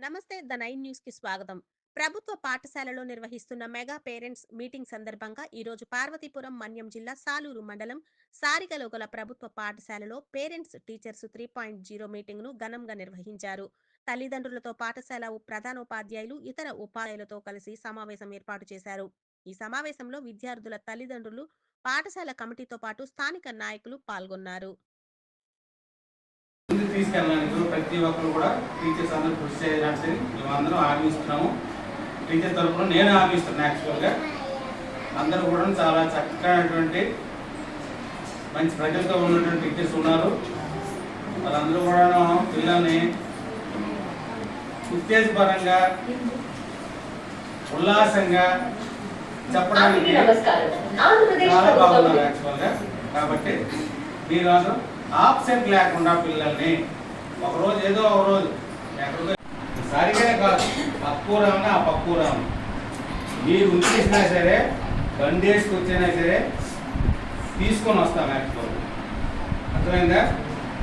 నమస్తే the nine న్యూస్కి స్వాగతం. ప్రభుత్వ పాఠశాలలో నిర్వహిస్తున్న మెగా పేరెంట్స్ మీటింగ్ సందర్భంగా ఈరోజు పార్వతీపురం మన్యం జిల్లా సాలూరు మండలం సారిగలో గల ప్రభుత్వ పాఠశాలలో parents teachers three point zero మీటింగ్ను ఘనంగా నిర్వహించారు. తల్లిదండ్రులతో పాఠశాల ప్రధానోపాధ్యాయులు ఇతర ఉపాధ్యాయులతో కలిసి సమావేశం ఏర్పాటు చేశారు. ఈ సమావేశంలో విద్యార్థుల తల్లిదండ్రులు పాఠశాల కమిటీతో పాటు స్థానిక నాయకులు పాల్గొన్నారు. ముందుకు తీసుకెళ్ళడానికి ప్రతి ఒక్కరు కూడా టీచర్స్ అందరూ కృషి చేయడానికి మేమందరం హామీస్తున్నాము టీచర్ తరఫున నేను హామీస్తున్నాను యాక్చువల్గా అందరూ కూడా చాలా చక్కనటువంటి మంచి ప్రజలతో ఉన్నటువంటి టీచర్స్ ఉన్నారు. వాళ్ళందరూ కూడా పిల్లల్ని ఉత్తేజపరంగా ఉల్లాసంగా చెప్పడానికి చాలా బాగున్నారు యాక్చువల్గా కాబట్టి మీరు అందరూ ఆబ్సెంట్ లేకుండా పిల్లల్ని ఒక రోజు ఏదో ఒక రోజు ఎక్కడికో సరిగ్గా కాదు. పక్కూరామని ఆ పక్కూరాము. మీరు ఉంచేసినా సరే బండి వచ్చినా సరే తీసుకొని వస్తాం యాక్చువల్ అర్థమైందా?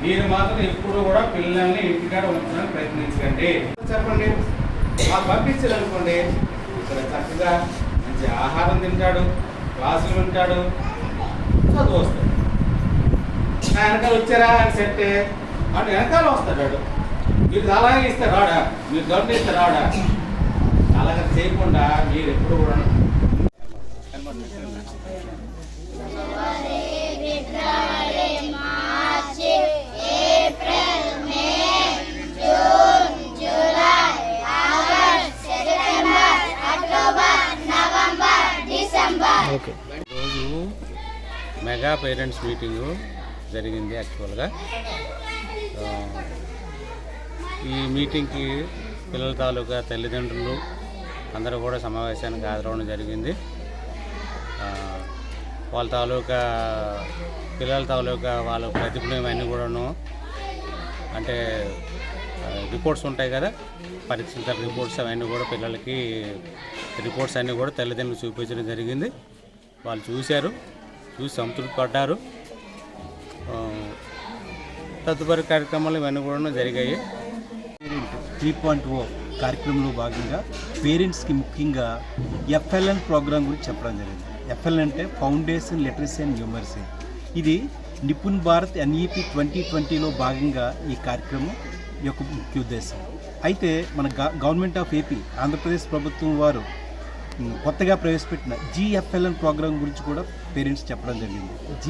మీరు మాత్రం ఎప్పుడు కూడా పిల్లల్ని ఇంటికాడ ఉంచడానికి ప్రయత్నించకండి. చెప్పండి. మాకు పంపించాలనుకోండి ఇక్కడ చక్కగా మంచి ఆహారం తింటాడు క్లాసులు వింటాడు చదువు వస్తాడు. నా వెనకాల వచ్చారా అని చెప్తే వాడు వెనకాల వస్తాడు వాడు. మీరు అలాగే ఇస్తే రాడా? మీరు గమని ఇస్తే రాడా? అలాగే చేయకుండా మీరు ఎప్పుడు కూడా రోజు మెగా పేరెంట్స్ మీటింగు. జరిగింది యాక్చువల్గా ఈ మీటింగ్కి పిల్లల తాలూకా తల్లిదండ్రులు అందరూ కూడా సమావేశానికి హాజరవడం జరిగింది. వాళ్ళ తాలూకా పిల్లల తాలూకా వాళ్ళ ప్రతిభను ఇవన్నీ కూడాను అంటే రిపోర్ట్స్ ఉంటాయి కదా పరీక్షల రిపోర్ట్స్ అవన్నీ కూడా పిల్లలకి రిపోర్ట్స్ అన్నీ కూడా తల్లిదండ్రులు చూపించడం జరిగింది. వాళ్ళు చూశారు చూసి సంతృప్తి పడ్డారు. తదుపరి కార్యక్రమాలు ఇవన్నీ కూడా జరిగాయి. త్రీ పాయింట్ ఓ కార్యక్రమంలో భాగంగా పేరెంట్స్కి ముఖ్యంగా ఎఫ్ఎల్ఎన్ ప్రోగ్రామ్ గురించి చెప్పడం జరిగింది. ఎఫ్ఎల్ఎన్ అంటే ఫౌండేషన్ లిటరసీ అండ్ న్యూమరసీ. ఇది నిపుణ్ భారత్ ఎన్ఈపి ట్వంటీ ట్వంటీలో భాగంగా ఈ కార్యక్రమం యొక్క ముఖ్య ఉద్దేశం. అయితే మన గ- గవర్నమెంట్ ఆఫ్ ఏపీ ఆంధ్రప్రదేశ్ ప్రభుత్వం వారు కొత్తగా ప్రవేశపెట్టిన జిఎఫ్ఎల్ఎన్ ప్రోగ్రామ్ గురించి కూడా పేరెంట్స్ చెప్పడం జరిగింది. జి